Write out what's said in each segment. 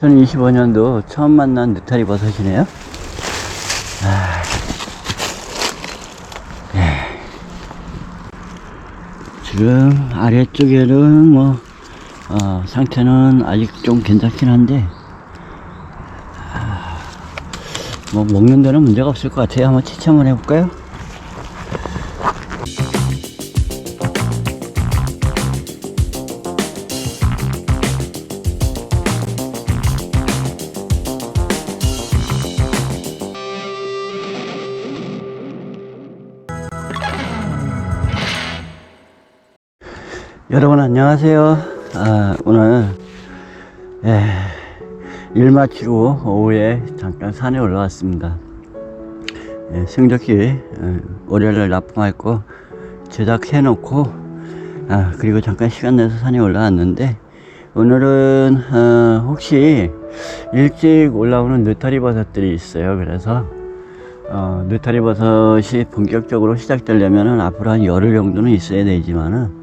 2025년도 처음 만난 느타리 버섯이네요. 아, 예. 지금 아래쪽에는 뭐, 어, 상태는 아직 좀 괜찮긴 한데, 아, 뭐, 먹는 데는 문제가 없을 것 같아요. 한번 채점을 해볼까요? 안녕하세요. 아, 오늘 예, 일 마치고 오후에 잠깐 산에 올라왔습니다. 예, 승적기 예, 월요일날 납품했고 제작해 놓고 아, 그리고 잠깐 시간 내서 산에 올라왔는데 오늘은 어, 혹시 일찍 올라오는 느타리 버섯들이 있어요. 그래서 어, 느타리 버섯이 본격적으로 시작되려면 앞으로 한 열흘 정도는 있어야 되지만은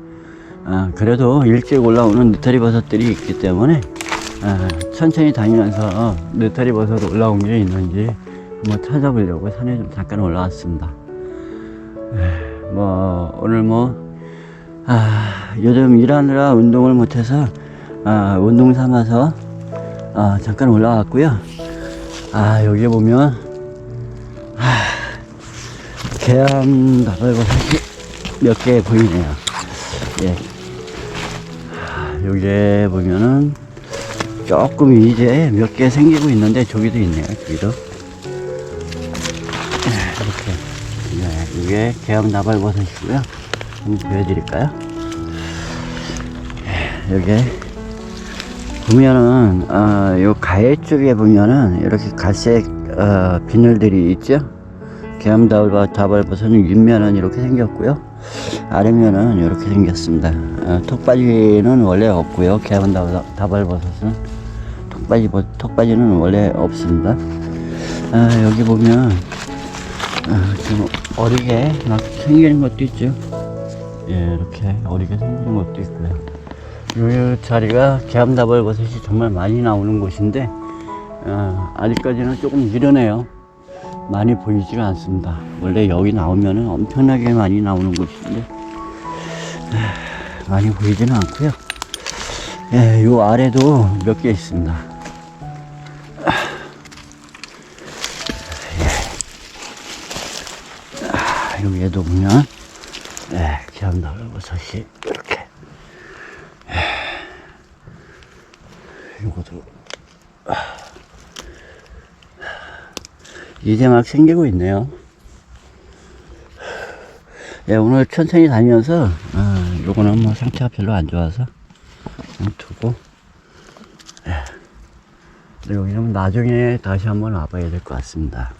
아, 그래도 일찍 올라오는 느타리 버섯들이 있기 때문에 아, 천천히 다니면서 느타리 버섯 올라온 게 있는지 한번 찾아보려고 산에 좀 잠깐 올라왔습니다. 에, 뭐 오늘 뭐 아, 요즘 일하느라 운동을 못해서 아, 운동 삼아서 아, 잠깐 올라왔고요. 아 여기 보면 아, 개암 나발버섯이 몇 개 보이네요. 예. 여기에 보면은 조금 이제 몇 개 생기고 있는데 저기도 있네요. 저기도. 이렇게. 네, 이게 개암 나발버섯이고요. 한번 보여드릴까요? 예, 여기 보면은 어, 요 가해 쪽에 보면은 이렇게 갈색 어, 비늘들이 있죠. 개암 다발 다발버섯은 윗면은 이렇게 생겼고요. 아래면은 이렇게 생겼습니다. 어, 턱받이는 원래 없고요. 다발- 다발버섯은 턱받이 버- 턱받이는 원래 없습니다. 아, 여기 보면 아, 좀 어리게 막 생기는 것도 있죠. 예, 이렇게 어리게 생기는 것도 있고요. 이 자리가 개암다발버섯이 정말 많이 나오는 곳인데 어, 아직까지는 조금 이르네요. 많이 보이지가 않습니다. 원래 여기 나오면은 엄청나게 많이 나오는 곳인데 에, 많이 보이지는 않고요. 예, 요 아래도 몇 개 있습니다. 예. 아, 여기에도 보면 예, 기암나무버섯이 이렇게 예. 요것도 이제 막 생기고 있네요. 예, 오늘 천천히 다니면서, 아, 요거는 뭐 상태가 별로 안 좋아서, 그냥 두고, 예. 여기는 나중에 다시 한번 와봐야 될 것 같습니다.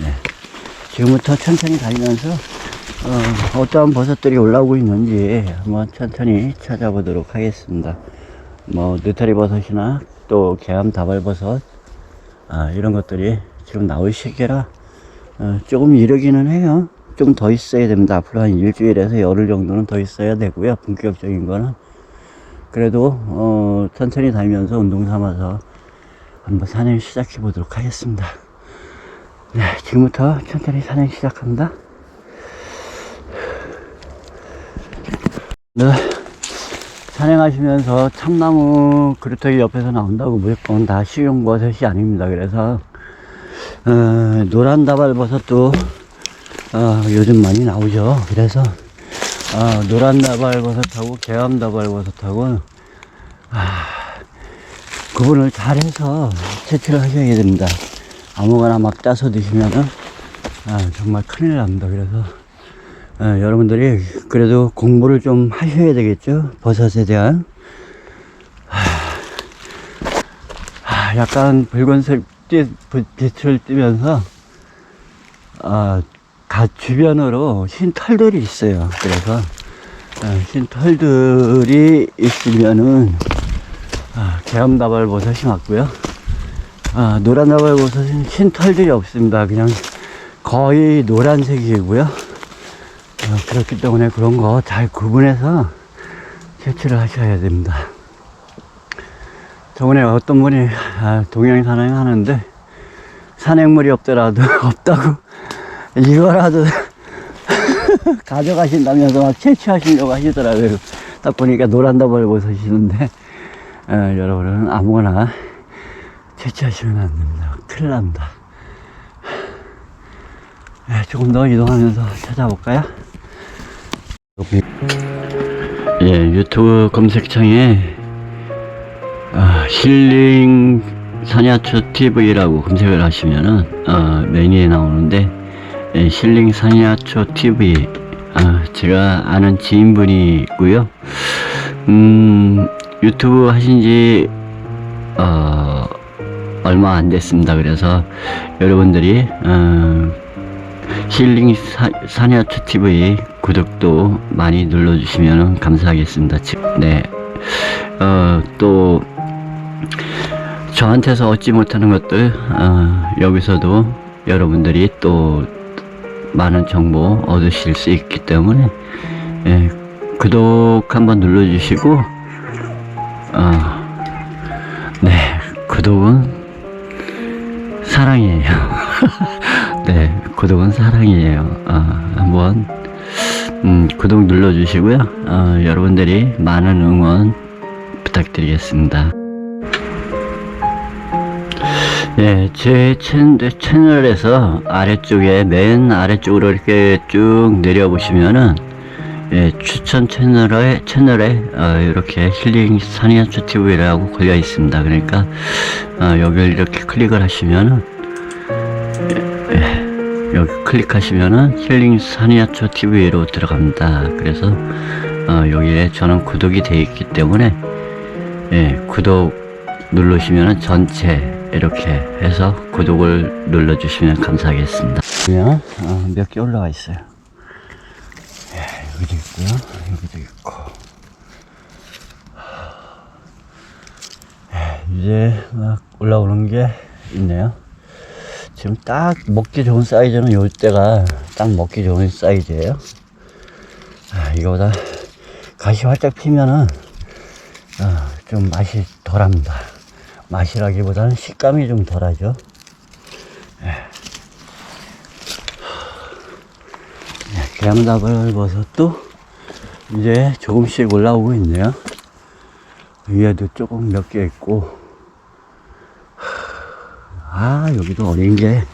예. 지금부터 천천히 다니면서, 어, 어떠한 버섯들이 올라오고 있는지 한번 천천히 찾아보도록 하겠습니다. 뭐, 느타리 버섯이나 또 개암 다발버섯, 아, 이런 것들이 지금 나올 시기라 어, 조금 이르기는 해요. 좀 더 있어야 됩니다. 앞으로 한 일주일에서 열흘 정도는 더 있어야 되고요. 본격적인 거는. 그래도, 어, 천천히 다니면서 운동 삼아서 한번 산행 시작해 보도록 하겠습니다. 네, 지금부터 천천히 산행 시작합니다. 네. 산행하시면서 참나무 그루터기 옆에서 나온다고 무조건 다 식용버섯이 아닙니다. 그래서 어, 노란 다발버섯도 어, 요즘 많이 나오죠. 그래서 어, 노란 다발버섯하고 개암 다발버섯하고 아, 구분을 잘해서 채취를 하셔야 됩니다. 아무거나 막 따서 드시면은 아, 정말 큰일 납니다. 그래서 어, 여러분들이 그래도 공부를 좀 하셔야 되겠죠. 버섯에 대한. 하, 약간 붉은색 띠, 불- 빛을 띠면서, 아, 가 주변으로 흰 털들이 있어요. 그래서, 아, 흰 털들이 있으면은, 아, 개암다발 버섯이 맞고요. 아, 노란 다발 버섯은 흰 털들이 없습니다. 그냥 거의 노란색이고요. 어, 그렇기 때문에 그런 거 잘 구분해서 채취를 하셔야 됩니다. 저번에 어떤 분이 아, 동양 산행 하는데 산행물이 없더라도 없다고 이거라도 가져가신다면서 막 채취하시려고 하시더라고요. 딱 보니까 노란 더벌 벗으시는데 어, 여러분은 아무거나 채취하시면 안 됩니다. 큰일 납니다. 예, 조금 더 이동하면서 찾아볼까요? 예, 유튜브 검색창에 아, 힐링 사냐초 TV라고 검색을 하시면은 어, 메뉴에 나오는데 예, 힐링 사냐초 TV 아, 제가 아는 지인분이 있고요. 음, 유튜브 하신지 어, 얼마 안 됐습니다. 그래서 여러분들이 어, 힐링 사, 사냐초 TV 구독도 많이 눌러주시면 감사하겠습니다. 지- 네, 어, 또 저한테서 얻지 못하는 것들 어, 여기서도 여러분들이 또 많은 정보 얻으실 수 있기 때문에 예, 구독 한번 눌러주시고 어, 네 구독은 사랑이에요. 네 구독은 사랑이에요. 어, 한번 음, 구독 눌러주시고요. 어, 여러분들이 많은 응원 부탁드리겠습니다. 예, 제 채- 채널에서 아래쪽에 맨 아래쪽으로 이렇게 쭉 내려보시면은 예, 추천 채널에 채널에 어, 이렇게 힐링 사니아초 TV라고 걸려 있습니다. 그러니까 어, 여기를 이렇게 클릭을 하시면은 예, 예, 여기 클릭하시면은 힐링 사니아초 TV로 들어갑니다. 그래서 어, 여기에 저는 구독이 되어 있기 때문에 예, 구독 누르시면 전체 이렇게 해서 구독을 눌러주시면 감사하겠습니다. 그러면 어, 몇개 올라가 있어요. 예, 여기도 있고요. 여기도 있고. 예, 이제 막 올라오는 게 있네요. 지금 딱 먹기 좋은 사이즈는 요 때가 딱 먹기 좋은 사이즈예요. 아, 이거보다 가시 활짝 피면은 어, 좀 맛이 덜합니다. 맛이라기보다는 식감이 좀 덜하죠. 계암다벌버섯도 이제 조금씩 올라오고 있네요. 위에도 조금 몇 개 있고, 아, 여기도 어린 게,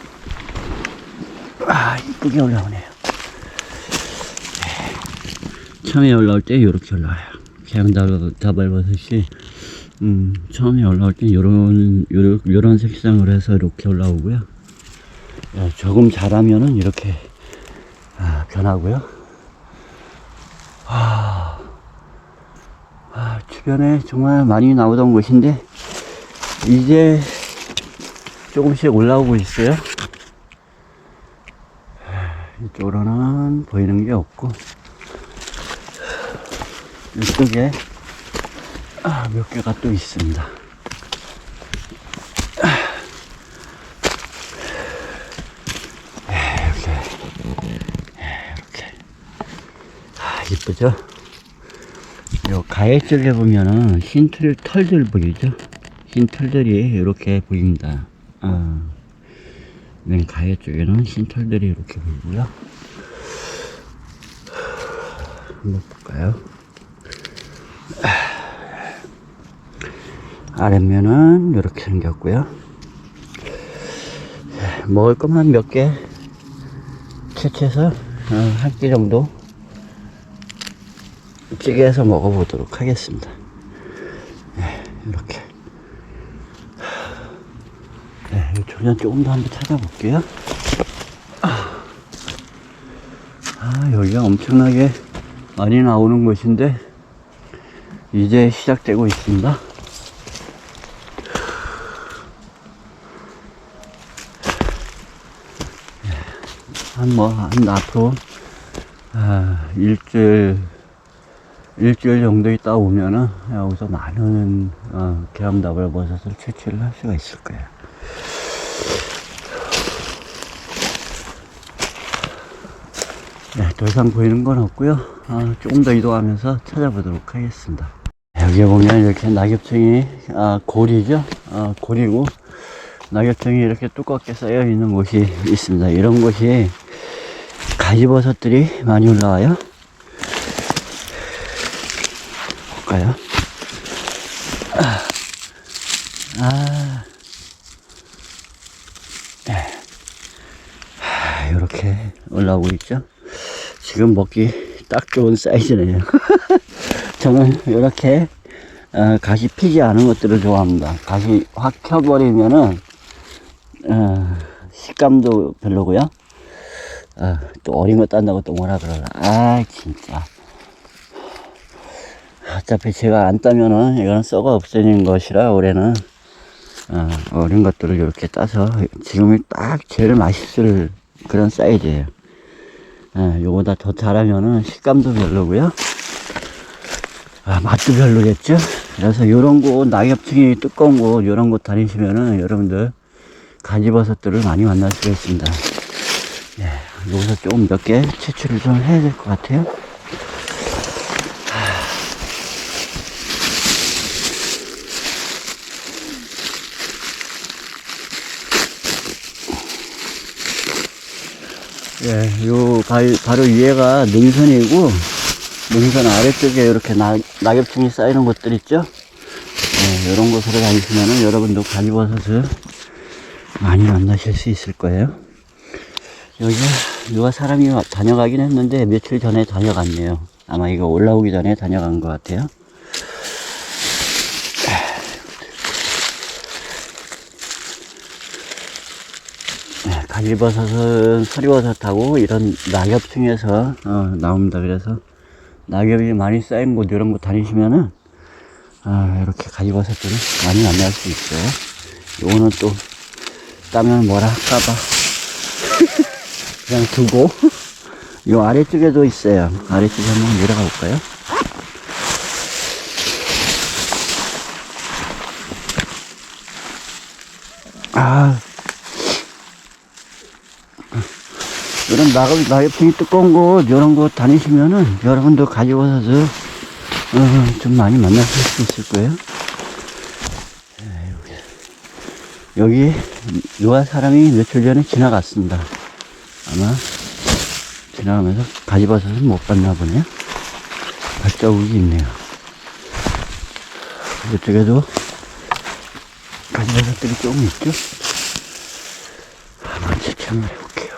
아, 이쁘게 올라오네요. 처음에 올라올 때 이렇게 올라와요. 계암다벌버섯이 음, 처음에 올라올 때 요런, 요런, 요런 색상으로 해서 이렇게 올라오고요. 예, 조금 자라면은 이렇게, 아, 변하고요. 아, 아, 주변에 정말 많이 나오던 곳인데, 이제 조금씩 올라오고 있어요. 이쪽으로는 보이는 게 없고, 이쪽에 아, 몇 개가 또 있습니다. 네, 이렇게, 네, 이렇게. 아, 이쁘죠? 요 가해 쪽에 보면은 흰 털, 털들 보이죠? 흰 털들이 이렇게 보입니다. 아, 맨 가해 쪽에는 흰 털들이 이렇게 보이고요. 한번 볼까요? 아랫면은 이렇게 생겼고요. 예, 먹을 것만 몇 개 채취해서 어, 한끼 정도 찌개해서 먹어보도록 하겠습니다. 예, 이렇게. 네, 이 조전 조금 더 한번 찾아볼게요. 아, 아, 여기가 엄청나게 많이 나오는 곳인데 이제 시작되고 있습니다. 한 뭐, 한 앞으로, 아, 일주일, 일주일 정도 있다 오면은 여기서 많은, 어, 계암다발 버섯을 채취를 할 수가 있을 거예요. 네, 더 이상 보이는 건 없고요. 아, 조금 더 이동하면서 찾아보도록 하겠습니다. 네, 여기에 보면 이렇게 낙엽층이, 아, 고리죠? 아, 고리고, 낙엽층이 이렇게 두껍게 쌓여 있는 곳이 있습니다. 이런 곳이 가지버섯들이 많이 올라와요. 볼까요? 아, 아, 아, 이렇게 올라오고 있죠. 지금 먹기 딱 좋은 사이즈네요. 저는 이렇게 어, 가시 피지 않은 것들을 좋아합니다. 가시 확 펴버리면은 어, 식감도 별로고요. 어, 또 어린 거 딴다고 또 뭐라 그러나. 아 진짜. 어차피 제가 안 따면은 이거는 썩어 없어지는 것이라 올해는 어, 어린 것들을 이렇게 따서 지금이 딱 제일 맛있을 그런 사이즈예요. 예, 요거보다 더 자라면은 식감도 별로고요. 아, 맛도 별로겠죠? 그래서 요런 곳, 낙엽층이 두꺼운 곳, 요런 곳 다니시면은 여러분들 가지버섯들을 많이 만날 수가 있습니다. 예, 여기서 조금 몇 개 채취를 좀 해야 될 것 같아요. 예, 요 바, 바로 위에가 능선이고 능선 아래쪽에 이렇게 낙, 낙엽층이 쌓이는 곳들 있죠? 예, 이런 곳으로 다니시면은 여러분도 가지버섯을 많이 만나실 수 있을 거예요. 여기 누가 사람이 와- 다녀가긴 했는데 며칠 전에 다녀갔네요. 아마 이거 올라오기 전에 다녀간 것 같아요. 네, 가지버섯은 서리버섯하고 이런 낙엽층에서 어, 나옵니다. 그래서 낙엽이 많이 쌓인 곳 이런 곳 다니시면은 아, 이렇게 가지버섯들을 많이 만날 수 있어요. 요거는 또 따면 뭐라 할까봐 그냥 두고 요 아래쪽에도 있어요. 아래쪽에 한번 내려가 볼까요? 아 이런 낙엽, 낙엽층이 두꺼운 곳, 이런 곳 다니시면은 여러분도 가지고 와서 어, 좀 많이 만나실 수 있을 거예요. 예, 여기, 누가 사람이 며칠 전에 지나갔습니다. 아마 지나가면서 가지버섯은 못 봤나 보네요. 발자국이 있네요. 이쪽에도 가지버섯들이 조금 있죠? 한번 한번 해볼게요.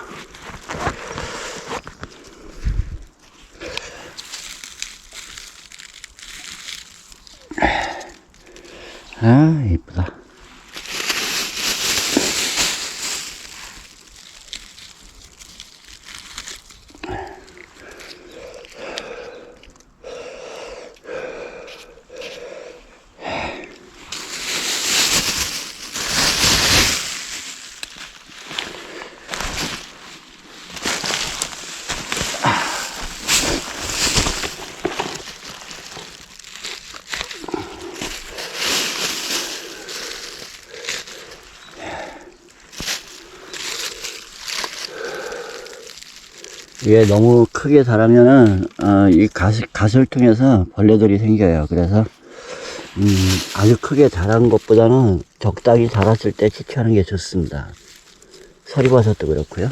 아, 이쁘다. 이게 너무 크게 자라면은 어, 이 갓을, 갓을 통해서 벌레들이 생겨요. 그래서 음, 아주 크게 자란 것보다는 적당히 자랐을 때 채취하는 게 좋습니다. 서리버섯도 그렇고요.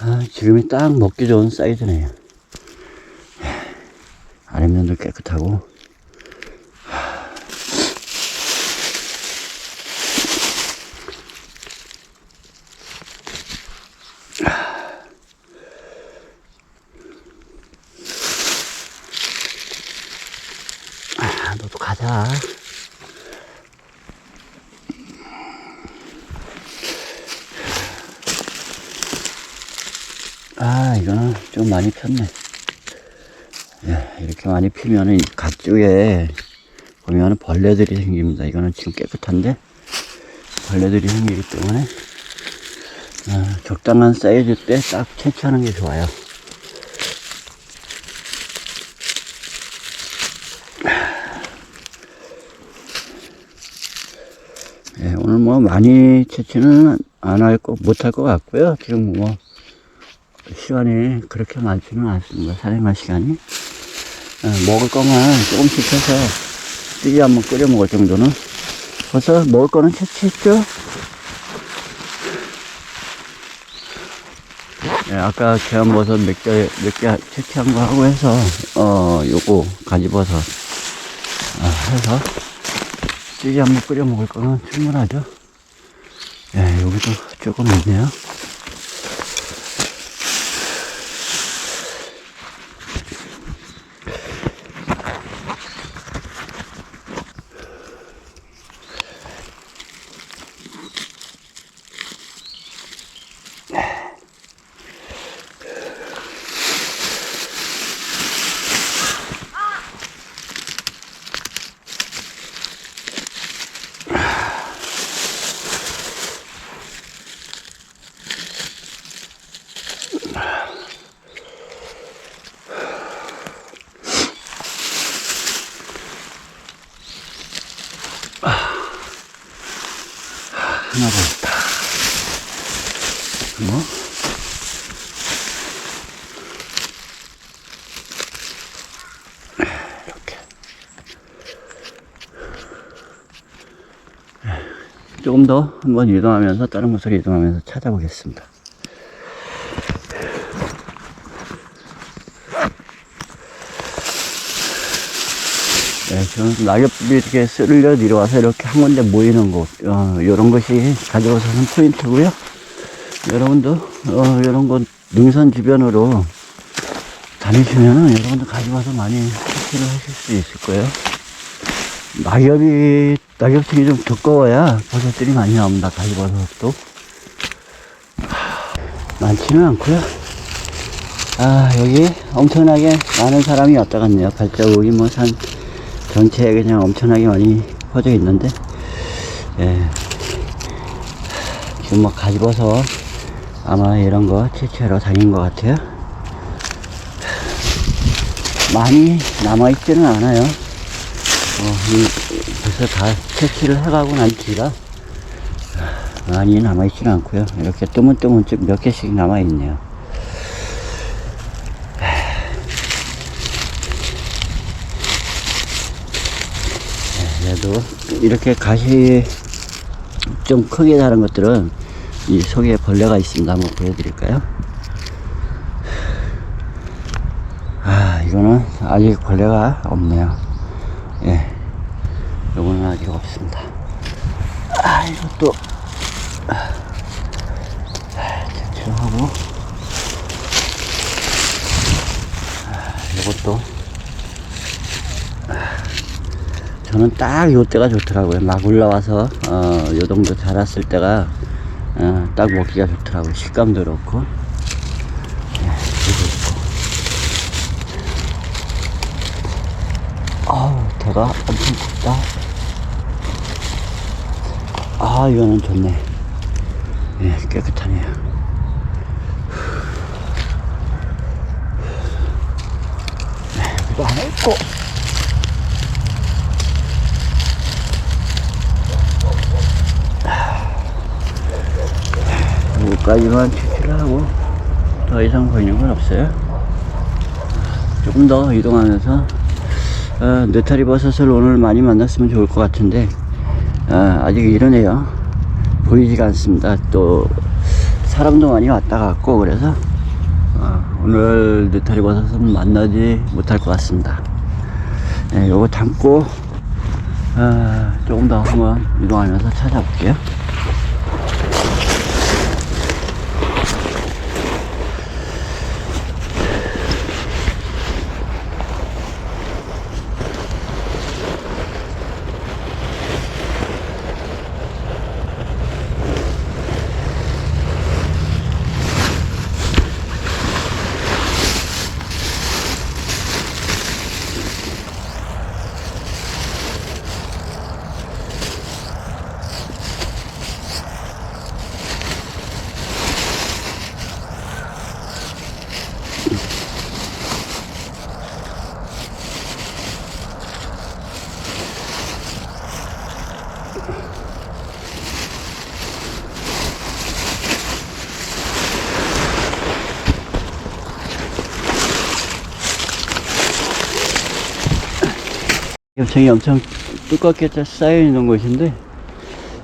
아, 지금이 딱 먹기 좋은 사이즈네요. 많이 폈네. 예, 이렇게 많이 피면은 갓쪽에 보면 벌레들이 생깁니다. 이거는 지금 깨끗한데 벌레들이 생기기 때문에 아, 적당한 사이즈 때 딱 채취하는 게 좋아요. 예, 오늘 뭐 많이 채취는 안 할 거, 못 할 것 같고요. 지금 뭐 시간이 그렇게 많지는 않습니다. 산행할 시간이. 어, 먹을 거만 조금씩 해서 찌개 한번 끓여 먹을 정도는. 벌써 먹을 거는 채취했죠? 예, 아까 계란버섯 몇 개, 몇 개 채취한 거 하고 해서, 어, 요거 가지버섯, 아, 해서 찌개 한번 끓여 먹을 거는 충분하죠. 예, 여기도 조금 있네요. 조금 더 한번 이동하면서 다른 곳으로 이동하면서 찾아보겠습니다. 네, 저는 낙엽이 이렇게 쓸려 내려와서 이렇게 한 군데 모이는 곳, 어, 이런 것이 가져와서 는 포인트고요. 여러분도, 어, 이런 곳, 능선 주변으로 다니시면은 여러분들 가져와서 많이 채취를 하실 수 있을 거예요. 낙엽이, 낙엽층이 좀 두꺼워야 버섯들이 많이 나옵니다. 가지버섯도. 많지는 않고요. 아, 여기 엄청나게 많은 사람이 왔다 갔네요. 발자국이 뭐 산, 전체에 그냥 엄청나게 많이 퍼져 있는데, 예. 지금 뭐 가지버섯 아마 이런 거 채취하러 다닌 것 같아요. 많이 남아있지는 않아요. 어, 이, 벌써 다 채취를 해가고 난 뒤라 많이 남아있지는 않고요. 이렇게 뜨문뜨문 몇 개씩 남아있네요. 그래도 이렇게 가시 좀 크게 자란 것들은 이 속에 벌레가 있습니다. 한번 보여드릴까요? 아, 이거는 아직 벌레가 없네요. 예. 요거는 아직 없습니다. 아, 이것도, 아, 채취하고, 아, 이것도, 저는 딱 요때가 좋더라고요. 막 올라와서, 어, 요 정도 자랐을 때가, 어, 딱 먹기가 좋더라고요. 식감도 그렇고. 예. 아우, 대가 엄청 굵다. 아, 이거는 좋네. 예, 깨끗하네요. 네, 여기도 하나 있고. 여기까지만 채취를 하고 더 이상 보이는 건 없어요. 조금 더 이동하면서 어, 느타리 버섯을 오늘 많이 만났으면 좋을 것 같은데 어, 아직 이러네요. 보이지가 않습니다. 또 사람도 많이 왔다 갔고 그래서 어, 오늘 느타리 버섯은 만나지 못할 것 같습니다. 네, 요거 담고 어, 조금 더 한번 이동하면서 찾아볼게요. 엽청이 엄청 두껍게 쌓여 있는 곳인데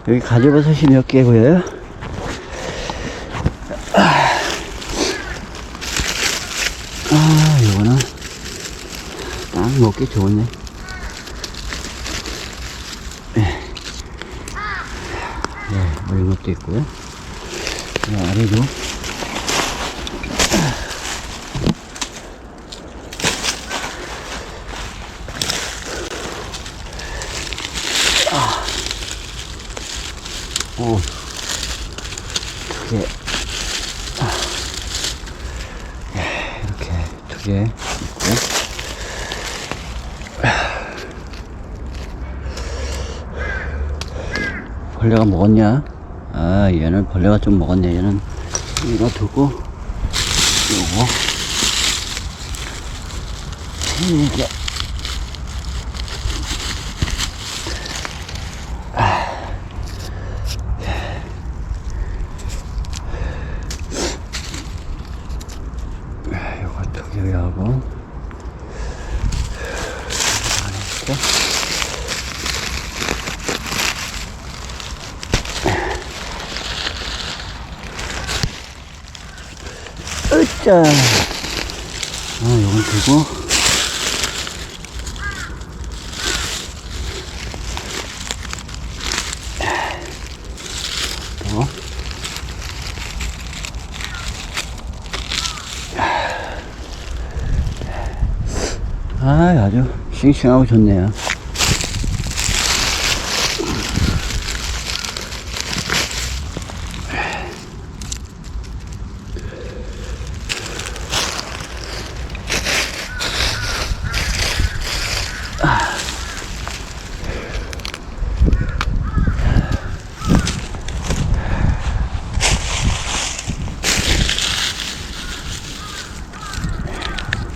여기 가지버섯이 몇 개 보여요? 아, 이거는 딱 먹기 좋네. 네, 뭐 이런 것도 있고요. 이 아래도 오, 두 개. 아. 예, 이렇게 두 개 있고. 벌레가 먹었냐? 아, 얘는 벌레가 좀 먹었네. 얘는 이거 두고, 요거. 이게. 아, 요거 두 개 하고. 하나 있죠? 으짜. 아, 요건. 또. 아, 아주 싱싱하고 좋네요.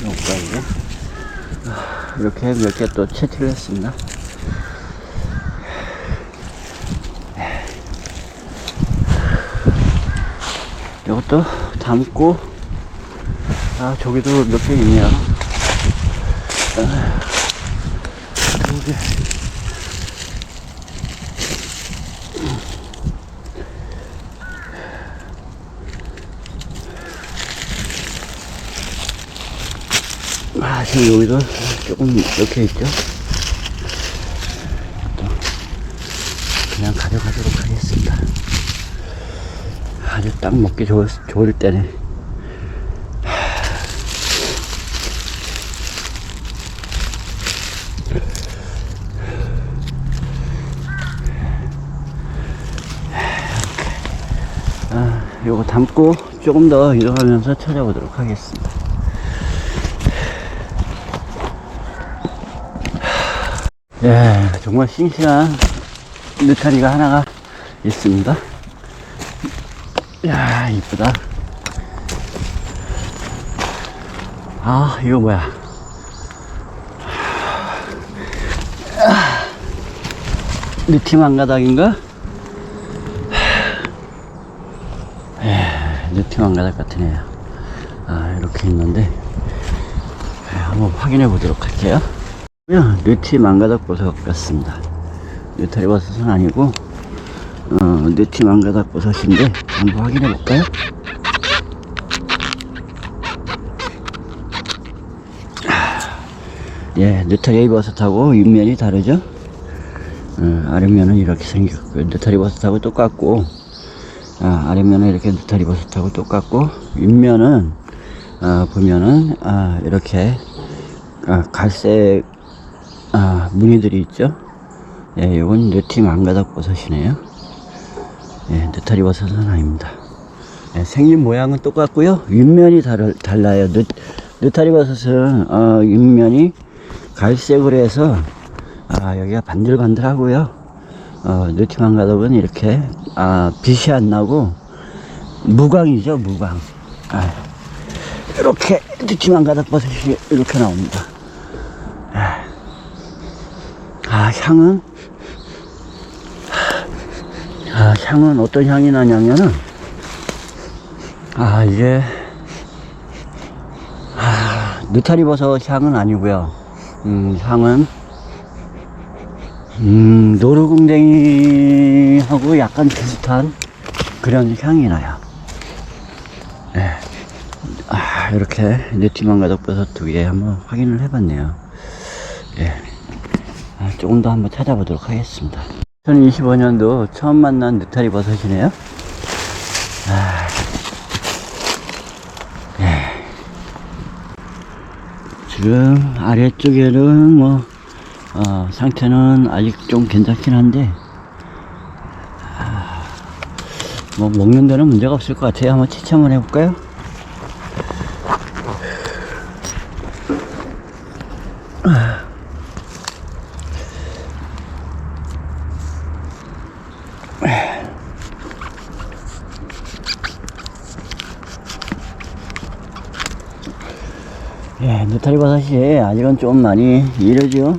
여기까지. 아, 이렇게 몇 개 또 채취를 했습니다. 이것도 담고, 아, 저기도 몇 개 있네요. 개. 아, 지금 여기도 조금 이렇게 있죠? 또 그냥 가져가도록 하겠습니다. 아주 딱 먹기 좋을, 좋을 때네. 아, 요거 담고 조금 더 이동하면서 찾아보도록 하겠습니다. 예, 정말 싱싱한 느타리가 하나가 있습니다. 야, 이쁘다. 아, 이거 뭐야. 아, 느티만 가닥인가? 예, 느티만 가닥 애야. 아, 이렇게 있는데, 예, 한번 확인해 보도록 할게요. 그냥 느티 망가닥 버섯 같습니다. 느타리 버섯은 아니고 어, 느티 망가닥 버섯인데 한번 확인해 볼까요? 예, 느타리 버섯하고 윗면이 다르죠? 어, 아랫면은 이렇게 생겼고 느타리 버섯하고 똑같고 아, 아랫면은 이렇게 느타리 버섯하고 똑같고 윗면은 어, 보면은 아, 이렇게 아, 갈색 아, 무늬들이 있죠? 예, 요건 느티 망가닥 버섯이네요. 예, 느타리 버섯은 아닙니다. 예, 생긴 모양은 똑같고요. 윗면이 다르, 달라요. 느, 느타리 버섯은, 어, 윗면이 갈색으로 해서, 아, 여기가 반들반들하고요. 어, 느티 망가닥은 이렇게, 아, 빛이 안 나고, 무광이죠, 무광. 아, 이렇게 느티 망가닥 버섯이 이렇게 나옵니다. 아, 향은, 아, 향은 어떤 향이 나냐면은, 아, 이게, 아, 느타리 버섯 향은 아니고요. 음, 향은, 음, 노루궁뎅이하고 약간 비슷한 그런 향이 나요. 예. 아, 이렇게 네티만 가덕버섯 두 개 한번 확인을 해봤네요. 예. 아, 조금 더 한번 찾아보도록 하겠습니다. 2025년도 처음 만난 느타리 버섯이네요. 아, 예. 지금 아래쪽에는 뭐, 어, 상태는 아직 좀 괜찮긴 한데, 아, 뭐, 먹는 데는 문제가 없을 것 같아요. 한번 한번 해볼까요? 예, 버섯이 아직은 좀 많이 이르죠.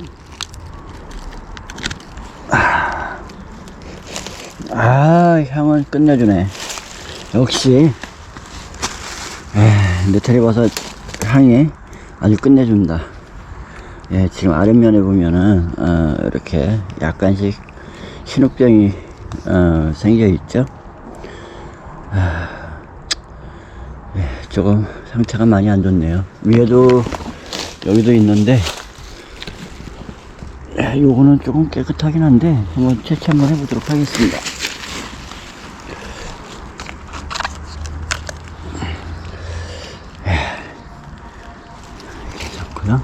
아, 아, 향을 끝내주네. 역시, 예, 느타리 버섯 향이 아주 끝내준다. 예, 지금 아랫면에 보면은, 어, 이렇게 약간씩 신우병이, 어, 생겨 있죠. 예, 조금 상태가 많이 안 좋네요. 위에도 여기도 있는데 예, 요거는 조금 깨끗하긴 한데 한번 채취 한번 해보도록 하겠습니다. 예, 괜찮고요.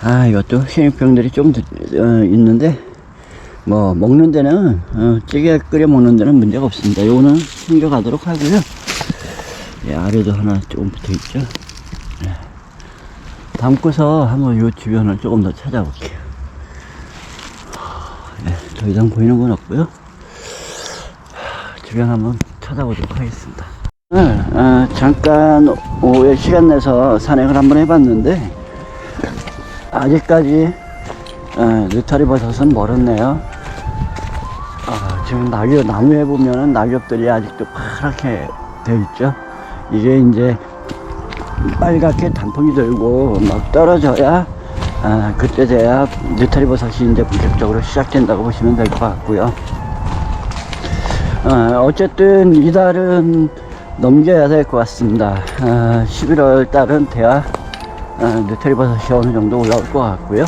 아 이것도 신입병들이 좀 어, 있는데 뭐 먹는 데는 어, 찌개 끓여 먹는 데는 문제가 없습니다. 요거는 챙겨가도록 하고요. 예, 아래도 하나 조금 붙어 있죠. 예. 담고서 한번 요 주변을 조금 더 찾아볼게요. 예, 더 이상 보이는 건 없고요. 하, 주변 한번 찾아보도록 하겠습니다. 어, 잠깐 오후에 시간 내서 산행을 한번 해봤는데 아직까지 어, 느타리 버섯은 멀었네요. 아, 지금 낙엽, 나무에 보면은 낙엽들이 아직도 파랗게 되어 있죠. 이게 이제 빨갛게 단풍이 들고 막 떨어져야 아, 그때 돼야 느타리 버섯이 이제 본격적으로 시작된다고 보시면 될 것 같고요. 어, 어쨌든 이달은 넘겨야 될 것 같습니다. 어, 11월 달은 돼야 어, 느타리 버섯이 어느 정도 올라올 것 같고요.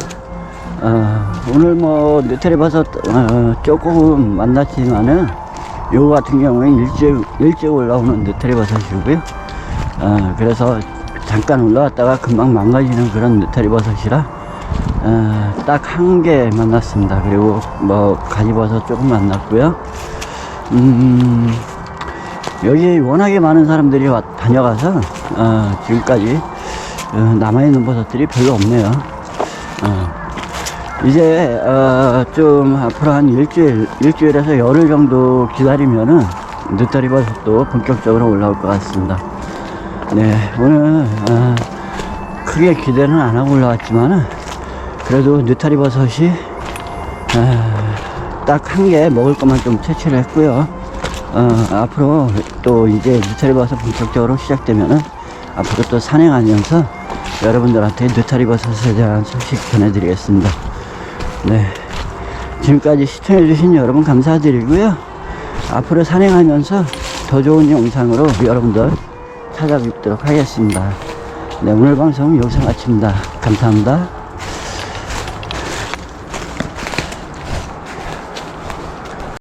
어, 오늘 뭐 느타리 버섯 어, 조금 만났지만은 요거 같은 경우에 일찍 일찍 올라오는 느타리 버섯이고요. 어, 그래서 잠깐 올라왔다가 금방 망가지는 그런 느타리 버섯이라 어, 딱한 개 만났습니다. 그리고 뭐 가지 버섯 조금 만났고요. 음, 여기 워낙에 많은 사람들이 와, 다녀가서 어, 지금까지 어, 남아있는 버섯들이 별로 없네요. 어, 이제 어, 좀 앞으로 한 일주일, 일주일에서 열흘 정도 기다리면은 느타리 버섯도 본격적으로 올라올 것 같습니다. 네, 오늘 어, 크게 기대는 안 하고 올라왔지만은 그래도 느타리 버섯이 딱한 개 먹을 것만 좀 채취를 했고요. 어, 앞으로 또 이제 느타리 버섯 본격적으로 시작되면은 앞으로 또 산행하면서 여러분들한테 느타리 버섯에 대한 소식 전해드리겠습니다. 네. 지금까지 시청해주신 여러분 감사드리고요. 앞으로 산행하면서 더 좋은 영상으로 여러분들 찾아뵙도록 하겠습니다. 네, 오늘 방송 여기서 마칩니다. 감사합니다.